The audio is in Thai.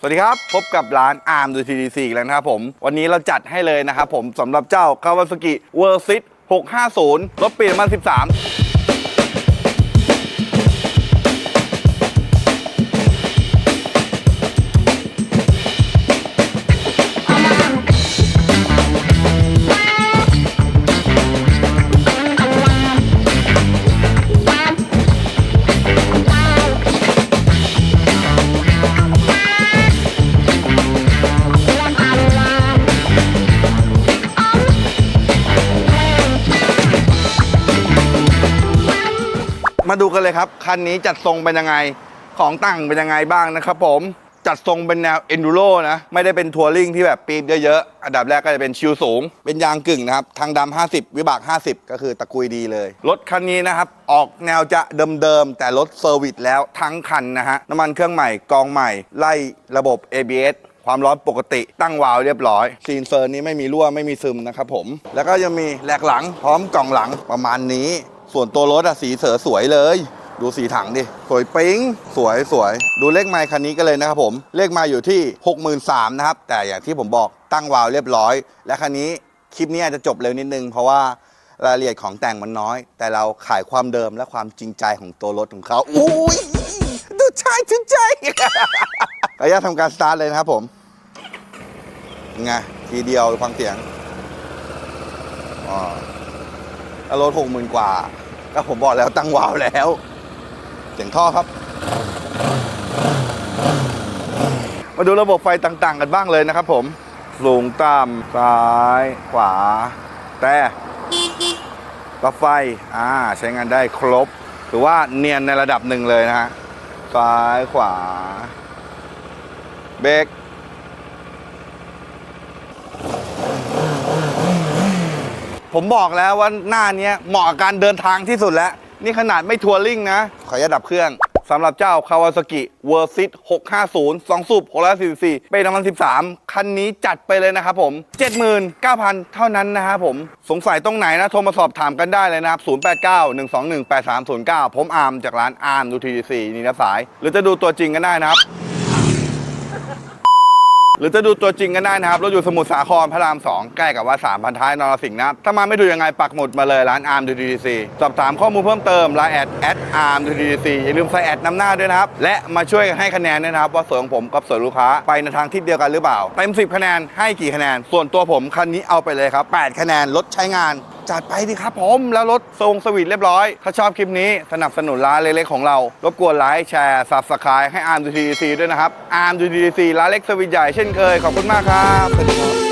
สวัสดีครับ พบกับร้านอาร์มดูทีดีซีอีกแล้วนะครับผม วันนี้เราจัดให้เลยนะครับผมสำหรับเจ้าคาวาซากิเวิร์ซิต650 รถปีประมาณ13 มาดูกันเลยครับ คันนี้จัดทรงเป็นยังไง ของตั้งเป็นยังไงบ้างนะครับผม จัดทรงเป็นแนว enduro นะ ไม่ได้เป็นทัวริงที่แบบปีดเยอะๆ อันดับแรกก็จะเป็นชิวสูง เป็นยางกึ่งนะครับ ทางดำ50 วิบาก 50 ก็คือตะกุยดีเลย รถคันนี้นะครับ ออกแนวจะเดิมๆ แต่รถเซอร์วิสแล้วทั้งคันนะฮะ น้ำมันเครื่องใหม่ กองใหม่ ไล่ระบบ ABS ความร้อนปกติตั้งวาล์วเรียบร้อย ซีนเฟิร์นนี้ไม่มีรั่วไม่มีซึมนะครับผม แล้วก็ยังมีแหลกหลังพร้อมกล่องหลังประมาณนี้ ส่วนตัวรถอะสีเสือสวยเลย ดูสีถังดิ สวยปิ๊ง สวยสวย ดูเลขไมล์คันนี้กันเลยนะครับผม เลขไมล์อยู่ที่ 63,000นะครับ แต่อย่างที่ผมบอกตั้งวาล์วเรียบร้อย และคันนี้คลิปนี้อาจจะจบเร็วนิดนึง เพราะว่ารายละเอียดของแต่งมันน้อย แต่เราขายความเดิมและความจริงใจของตัวรถของเขาอุ้ยดูชายถึงใจขออนุญาตทำการสตาร์ทเลยนะครับผมไงทีเดียวฟังเสียงอ๋อรถหกหมื่นกว่า ก็ผมบอกแล้วตั้งวาล์วแล้วเสียงท่อครับ มาดูระบบไฟต่างๆ กันบ้างเลยนะครับผมสูงต่ำซ้ายขวา แต่รับไฟอ่าใช้งานได้ครบถือว่าเนียนในระดับหนึ่งเลยนะฮะซ้ายขวาเบรก ผมบอกแล้วว่าหน้าเนี้ยเหมาะกับการเดินทางที่สุดแล้ว นี่ขนาดไม่ทัวริงนะ ขออนุญาตดับเครื่องสำหรับเจ้า Kawasaki World Sit 650 2 สูบ644เป็น2013 คันนี้จัดไปเลยนะครับผม 79,000 เท่านั้นนะครับผม สงสัยตรงไหนนะ โทรมาสอบถามกันได้เลยนะครับ 089 121 8309 ผมอาร์มจากร้านอาร์มดูทีดีนี่นะสาย หรือจะดูตัวจริงกันได้นะครับ หรือจะดูตัวจริงกันได้นะครับราอยู่สมุทรสาครพระราม 2 ใกล้กับว่าสามพันท้ายนรสิงห์นะครับถ้ามาไม่ดูยังไงปักหมุดมาเลยร้านอาร์มดูดีซีสอบถามข้อมูลเพิ่มเติมไลน์แอดแอดอาร์มดูดีซีอย่าลืมใส่แอดนำหน้าด้วยนะครับ และมาช่วยกันให้คะแนนด้วยนะครับ ว่าสวยของผมกับสวยลูกค้าไปในทางทิศเดียวกันหรือเปล่าเต็ม10 คะแนนให้กี่คะแนน ส่วนตัวผมคันนี้เอาไปเลยครับ8คะแนนลดใช้งาน จัดไปดิครับผมแล้วรถทรงสวีทเรียบร้อย ถ้าชอบคลิปนี้สนับสนุนร้านเล็กๆของเรา รบกวนไลค์แชร์ซับสไครต์ให้อาร์มดูทีซีด้วยนะครับอาร์มดูทีซีร้านเล็กสวีทใหญ่เช่นเคยขอบคุณมากครับสวัสดีครับ